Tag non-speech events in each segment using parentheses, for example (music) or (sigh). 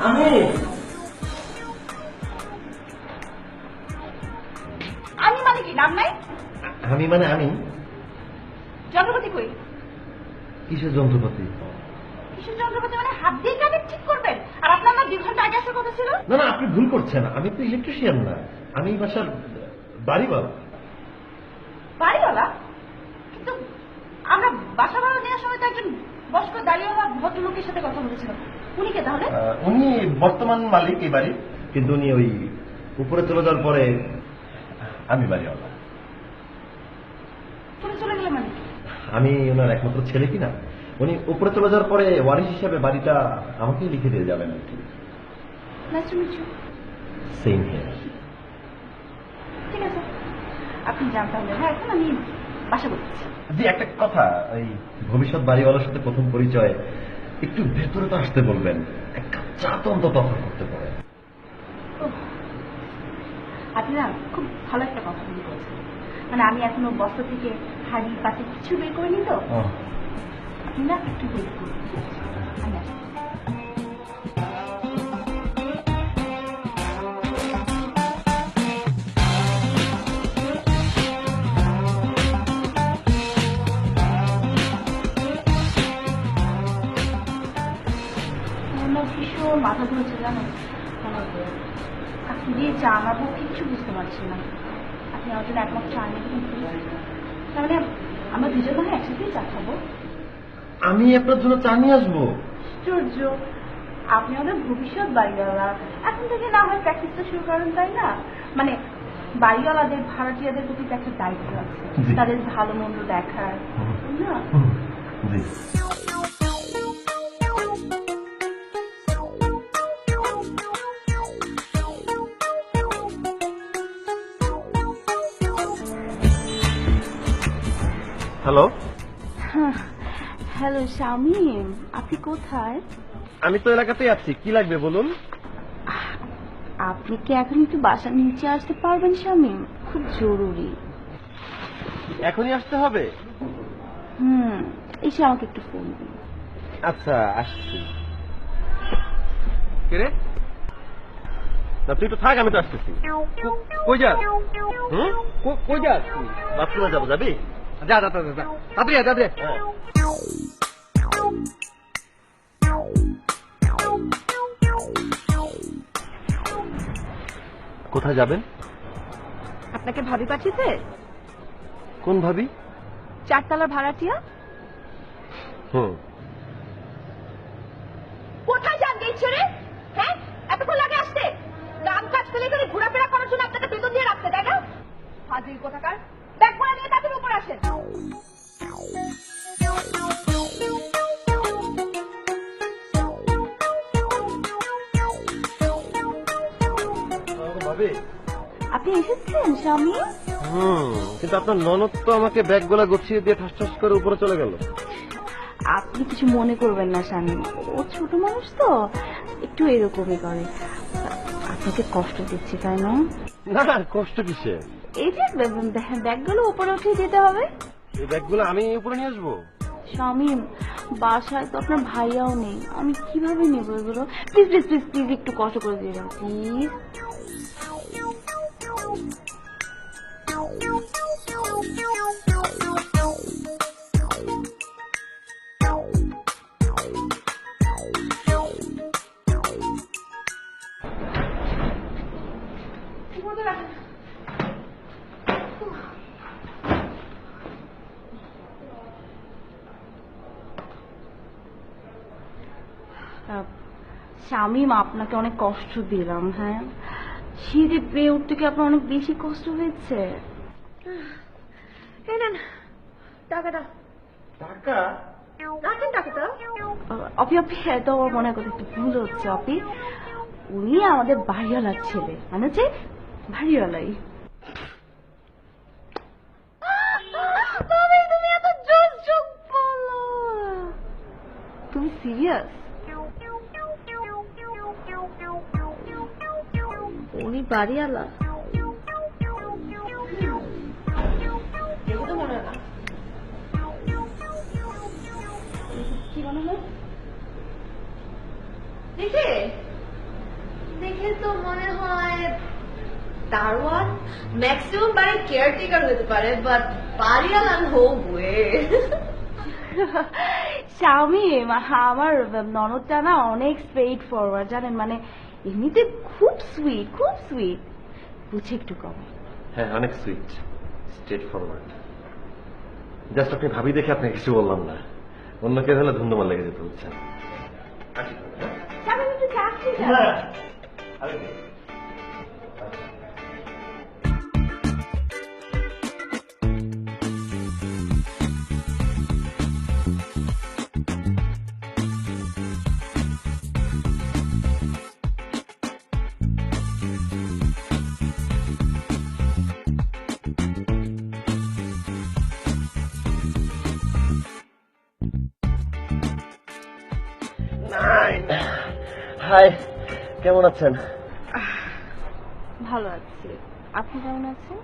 আমি আমি মানে কি নাম নাই? আমি মানে আমি। যন্ত্রপাতি কই? কিসের যন্ত্রপাতি? কিসের যন্ত্রপাতি মানে হাত দিয়ে কানে ঠিক করবেন? আর আপনার না দুই ঘণ্টা আগে আসার কথা ছিল? না না আপনি ভুল করছেন। আমি তো ইলেকট্রিশিয়ান না। আমি এই বাসার বাড়িওয়ালা। বাড়িওয়ালা? কিন্তু আমরা বাসা ভাড়া নেওয়ার সময় তো একজন বয়স্ক দাঁড়িয়েওয়ালা ভদ্রলোকের সাথে কথা বলেছিলাম উনি কে তাহলে? উনি বর্তমান মালিক এই বাড়ির। কিন্তু উনি ওই উপরে চলে যাওয়ার পরে আমি বাড়িওয়ালা। চলে চলে গেলে মানে? আমি ওনার একমাত্র ছেলে কিনা? উনি উপরে চলে যাওয়ার পরে ওয়ারিশ হিসাবে বাড়িটা আমাকেই লিখে দিয়ে যাবেন আর কি. সেম হিয়ার ঠিক আছে। আপনি তাহলে। হ্যাঁ এখন আমি বাসা করতেছি। জি একটা কথা এই ভবিষ্যৎ বাড়িওয়ালার সাথে প্রথম পরিচয় একটু ভেতরে তো আসতে বলবেন। এক কাপ চা তো অন্তত অফার করতে পারে আপনি না খুব ভালো একটা কথা মনে করেছেন মানে আমি এখনও বস্তা থেকে হাড়ি পাতি কিছু বের করিনি তো। আপনি না একটু ওয়েট করুন। আমি আসছি। মাথা ধরেছে জানো আপনি দিয়ে চা আনাবো কিচ্ছু বুঝতে পারছি না। আপনি আমার জন্য একমাত্র চা নিয়ে দেবেন তার মানে আমরা দুজন মনে হয় একসাথেই চা খাব? আমি আপনার জন্য চা নিয়ে আসব। আশ্চর্য। আপনি আমাদের ভবিষ্যৎ বাড়িওয়ালা। এখন থেকে না হয় প্র্যাকটিসটা শুরু করেন তাই না? মানে বাড়িওয়ালাদের ভাড়াটিয়াদের প্রতি একটা দায়িত্ব আছে। তাদের ভালো মন্দ দেখার না? হ্যালো হ্যালো শামিম আপনি কোথায়? আমি তো এলাকাতেই আছি। কি লাগবে বলুন? আপনি কি এখন একটু বাসার নিচে আসতে পারবেন শামিম খুব জরুরি। এখনই আসতে হবে? হুম এসে আমাকে একটু ফোন দিন। আচ্ছা আসছি। কে রে? না তুই তো থাক আমি তো আসতেছি। কই যাস? হুম? কই যাস? বাথরুমে যাব যাবি? যা যা যা তাড়াতাড়ি। কোথায় যাবেন? আপনাকে ভাবি পাঠিয়েছে? কোন ভাবি? চারতলা ভাড়াটিয়া। হুম। আপনার ননদ তো আমাকে ব্যাগগুলা গুছিয়ে দিয়ে ঠাস ঠাস করে উপরে চলে গেল। আপনি কিছু মনে করবেন না স্বামী ও ছোট মানুষ তো। একটু এরকমই করে। আপনাকে কষ্ট দিচ্ছি তাই না? না কষ্ট কিসে? এই যে ব্যাগ- ব্যাগগুলো উপরে উঠিয়ে দিতে হবে। এই ব্যাগগুলো আমি উপরে নিয়ে আসব? শামিম বাসায় তো আপনার ভাইয়াও নেই। আমি কীভাবে নেব এগুলো? প্লিজ প্লিজ প্লিজ প্লিজ একটু কষ্ট করে দিয়ে যান প্লিজ শামিম আপনাকে অনেক কষ্ট দিলাম হ্যাঁ? সিঁড়ি পেয়ে উঠতে কি আপনার অনেক বেশি কষ্ট হয়েছে? এই নেন টাকাটা টাকা? রাখেন টাকাটা অপি অপি এত আমার মনে করতে একটু ভুল হচ্ছে অপি উনি আমাদের বাড়িওয়ালার ছেলে মানে হচ্ছে বাড়িওয়ালাই। তবে তুমি এত জোর যোগ বলো। তুমি সিরিয়াস উনি বাড়িওয়ালা। কি মনে হয়? দেখে? দেখে তো মনে হয় দারোয়ান ম্যাক্সিমাম বাড়ির কেয়ারটেকার হতে পারে বাট বাড়িওয়ালা ওয়ে শামিম আমার ননদটা না অনেক স্ট্রেট ফরওয়ার্ড জানেন? মানে এমনিতে খুব সুইট খুব সুইট বুঝে একটু কম। হ্যাঁ অনেক সুইট স্ট্রেট ফরওয়ার্ড জাস্ট আপনি ভাবি দেখে আপনাকে কিছু বললাম না। অন্য কেউ হলে ধন্যবাদ লেগে যেতে হচ্ছে শামিম আরে হাই কেমন আছেন? ভালো আছি। আপনি কেমন আছেন?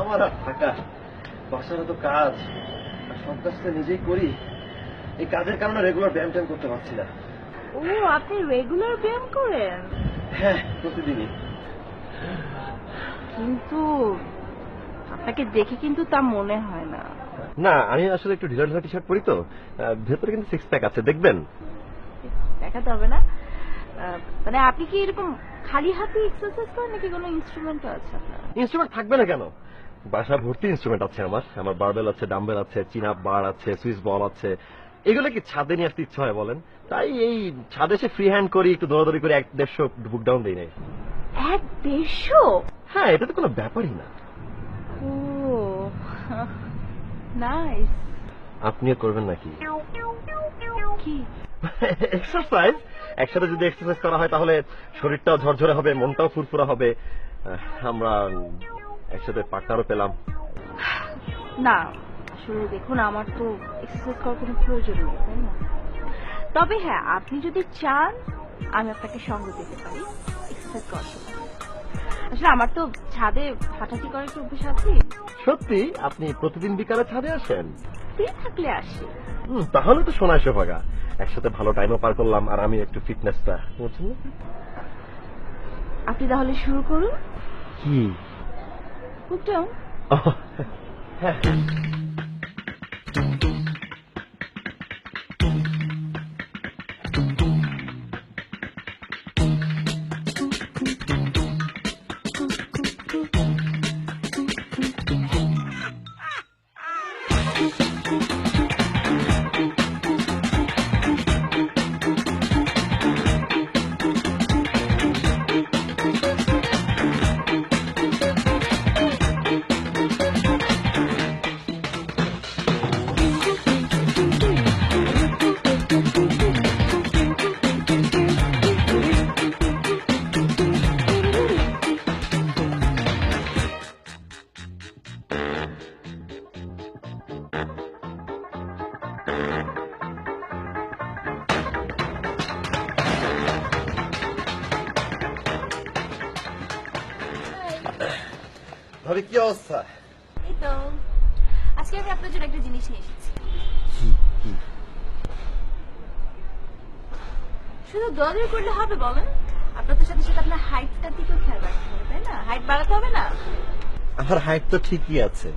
আমার আর থাকা বাসার তো কাজ সব কাজ নিজেই করি। এই কাজের কারণে রেগুলার ব্যায়াম ট্যায়াম করতে পারছি না। ও আপনি রেগুলার ব্যায়াম করেন? হ্যাঁ প্রতিদিনই। কিন্তু আপনাকে দেখে কিন্তু তা মনে হয় না। না আমি আসলে একটু ঢিলা ঢিলা টি শার্ট পরি তো। ভেতরে কিন্তু সিক্স প্যাক আছে দেখবেন। দেখাতে হবে না। মানে আপনি কি এরকম খালি হাতে এক্সারসাইজ করেন নাকি কোনো ইনস্ট্রুমেন্টও আছে আপনার? ইনস্ট্রুমেন্ট থাকবে না কেন? বাসা ভর্তি ইনস্ট্রুমেন্ট আছে আমার। আমার বারবেল আছে ডাম্বেল আছে চিনা বার আছে সুইচ বল আছে। এগুলো কি ছাদে নিয়ে আসতে ইচ্ছা হয় বলেন? তাই এই ছাদে এসে ফ্রি হ্যান্ড করি একটু দৌড়াদৌড়ি করে এক দেড়শো বুক ডাউন দিই নাই। এক দেড়শো? হ্যাঁ এটা তো কোনো ব্যাপারই না। (laughs) নাইস আপনিও করবেন নাকি? কি? এক্সারসাইজ একসাথে যদি এক্সারসাইজ করা হয় তাহলে শরীরটাও ঝরঝরে হবে মনটাও ফুরফুরা হবে। আমরা একসাথে পার্টনারও পেলাম। না আসলে দেখুন আমার তো এক্সারসাইজ করার কোনো প্রয়োজন নেই তাই না? তবে হ্যাঁ আপনি যদি চান আমি আপনাকে সঙ্গ দিতে পারি এক্সারসাইজ করার আসলে আমার তো ছাদে হাঁটাহাঁটি করার একটু অভ্যেস আছে। সত্যি? আপনি প্রতিদিন বিকালে ছাদে আসেন? ফ্রি থাকলে আসি। হুম, তাহলে তো সোনায় সোভাগা একসাথে ভালো টাইমও পার করলাম আর আমি একটু ফিটনেসটা বুঝলেন আপনি তাহলে শুরু করুন। কি? বুক ডাউন (laughs) হ্যাঁ। ভাবি কি অবস্থা? এই তো আজকে আমি আপনার জন্য একটা জিনিস নিয়ে এসেছি। শুধু দৌড়াদৌড়ি করলে হবে বলেন। আপনার তো সাথে সাথে আপনার হাইটটার দিকেও খেয়াল রাখতে হবে তাই না? হাইট বাড়াতে হবে না? আমার হাইট তো ঠিকই আছে।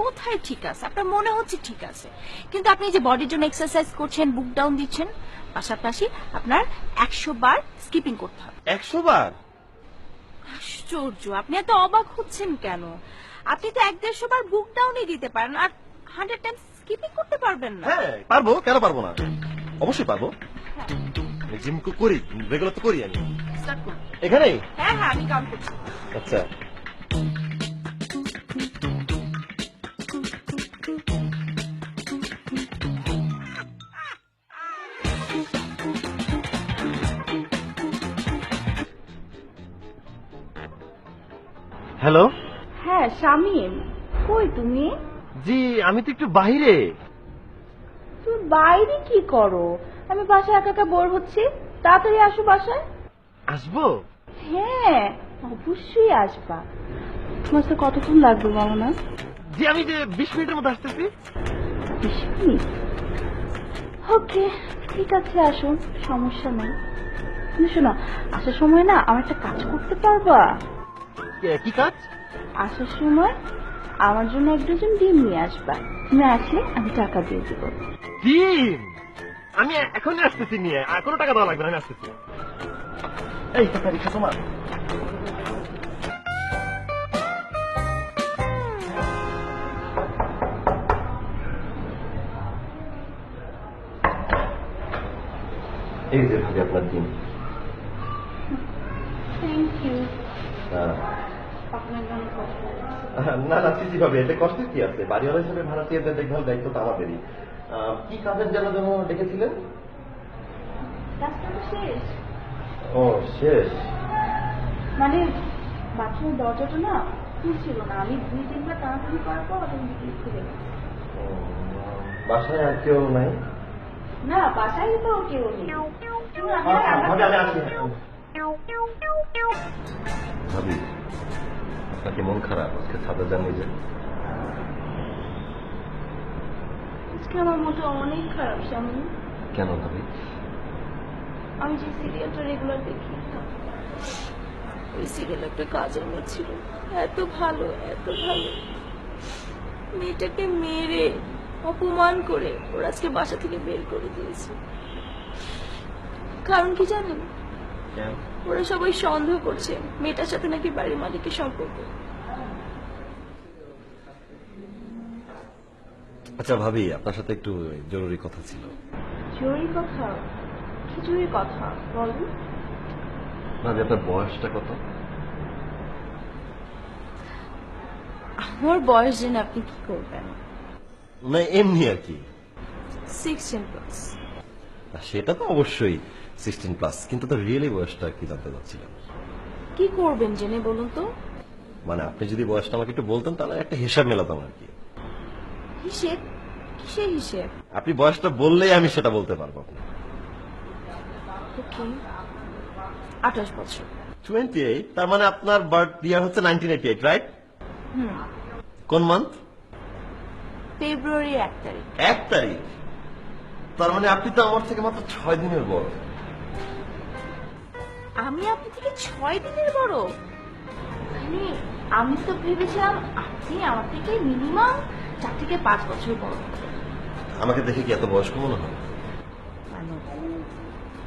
কোথায় ঠিক আছে? আপনার মনে হচ্ছে ঠিক আছে। কিন্তু আপনি যে বডির জন্য এক্সারসাইজ করছেন বুক ডাউন দিচ্ছেন পাশাপাশি আপনার একশো বার স্কিপিং করতে হবে। একশো বার? আশ্চর্য আপনি এত অবাক হচ্ছেন কেন? আপনি তো এক দেড়শো বার বুক ডাউনই দিতে পারেন আর হান্ড্রেড টাইম স্কিপিং করতে পারবেন না। হ্যাঁ পারব? কেন পারব না? অবশ্যই পারব। জিম করি রেগুলার তো করি আমি। এখানে এখানেই? হ্যাঁ হ্যাঁ আমি কাম করছি। আচ্ছা। হ্যালো হ্যাঁ শামিম। কই তুমি? জি আমি তো একটু বাইরে। তুমি বাইরে কি করো? আমি বাসায় একা একা বোর হচ্ছি। তাড়াতাড়ি আসো বাসায়। আসব? হ্যাঁ অবশ্যই আসবা। তোমার তো কতক্ষণ লাগবে বলো না? জি আমি যে বিশ মিনিটের মধ্যে আসতেছি। বিশ মিনিট? ওকে ঠিক আছে আসো সমস্যা নেই। শোনো আসার সময় না আমার একটা কাজ করতে পারবা? কে- কাজ? আসার সময় আমার জন্য এক ডজন ডিম নিয়ে আসবা। তুমি আসলে আমি টাকা দিয়ে দেবো। ডিম? আমি এখনই আসতেছি নিয়ে। আর কোনো টাকা দেওয়া লাগবে না আমি আসতেছি। এই টাকা রিক্সা তোমার। এই যে ভাবি আপনার ডিম। থ্যাংক ইউ (laughs) না না চিঠি পাবে এতে কষ্টের কি আছে? বাড়িওয়ালা হিসেবে ভাড়াটিয়াদের দেখভাল দায়িত্ব তো আমাদেরই। কি কাজের জন্য যেন ডেকেছিলেন? শেষ। ও শেষ। মানে বাথরুমের দরজাটা না খুলছিল না। আমি দুই তিনবার টানাটানি করার পর অটোমেটিকলি খুলে গেছে বাসায় আর কেউ নাই? না বাসায় তো কেউ নেই। আচ্ছা, আমি আসি। ভাবি আপনার কি মন খারাপ? আজকে ছাদে যান নিজে আজকে আমার মনটা অনেক খারাপ স্বামী। কেন ভাবি? আমি যে সিরিয়ালটা রেগুলার দেখি ওই সিরিয়াল একটা কাজের মেয়ে ছিল। এত ভালো এত ভালো। মেয়েটাকে মেরে অপমান করে ওরা আজকে বাসা থেকে বের করে দিয়েছে। কারণ কি জানেন? ওরা সবাই সন্দেহ করছে মেয়েটার সাথে নাকি বাড়ির মালিকের সম্পর্ক। আচ্ছা ভাবি আপনার সাথে একটু জরুরি কথা ছিল। জরুরি কথা? কি জরুরি কথা? বলুন। ভাবি আপনার বয়সটা কত? আমার বয়স জেনে আপনি কি করবেন? না এমনি আর কি। সিক্সটিন প্লাস সেটা তো অবশ্যই। সিক্সটিন প্লাস কিন্তু তো রিয়েলি বয়সটা কি জানতে কি করবেন জেনে বলুন তো? মানে আপনি যদি বয়সটা আমাকে একটু বলতেন তাহলে একটা হিসাব মেলাতাম আর কি। হিসেব? কিসের হিসেব? আপনি বয়সটা বললেই আমি সেটা বলতে পারব আঠাশ বছর। টোয়েন্টি এইট তার মানে আপনার বার্থ ইয়ার হচ্ছে নাইনটিন এইটি এইট রাইট কোন মান্থ ফেব্রুয়ারি এক তারিখ। এক তারিখ? তার মানে আপনি তো আমার থেকে মাত্র ছয় দিনের বড়। আমি আপনি থেকে ছয় দিনের বড়। মানে আমি তো ভেবেছিলাম আপনি আমার থেকে মিনিমাম চার থেকে পাঁচ বছর বড়। আমাকে দেখে কি এত বয়স্ক মনে হয়? মানে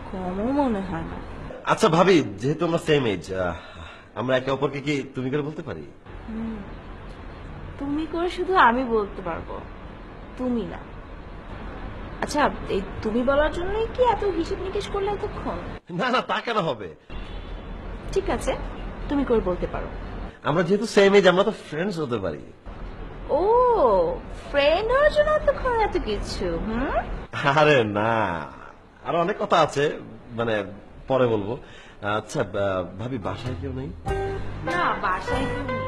কমও মনে হয় না। আচ্ছা ভাবি যেহেতু আমরা সেম এজ আমরা একে অপরকে কি তুমি করে বলতে পারি? তুমি করে শুধু আমি বলতে পারব। তুমি না। আচ্ছা এই তুমি বলার জন্যই কি এত হিসেব নিকেশ করলে এতক্ষণ? না না তা কেন হবে? ঠিক আছে তুমি করে বলতে পারো। আমরা যেহেতু সেম এজ আমরা তো ফ্রেন্ডস হতে পারি। ও ফ্রেন্ড হওয়ার জন্য এতক্ষণ এত কিছু হুম? আরে না আরও অনেক কথা আছে মানে পরে বলব। আচ্ছা ভাবি বাসায় কেউ নেই? না বাসায় কেউ নেই।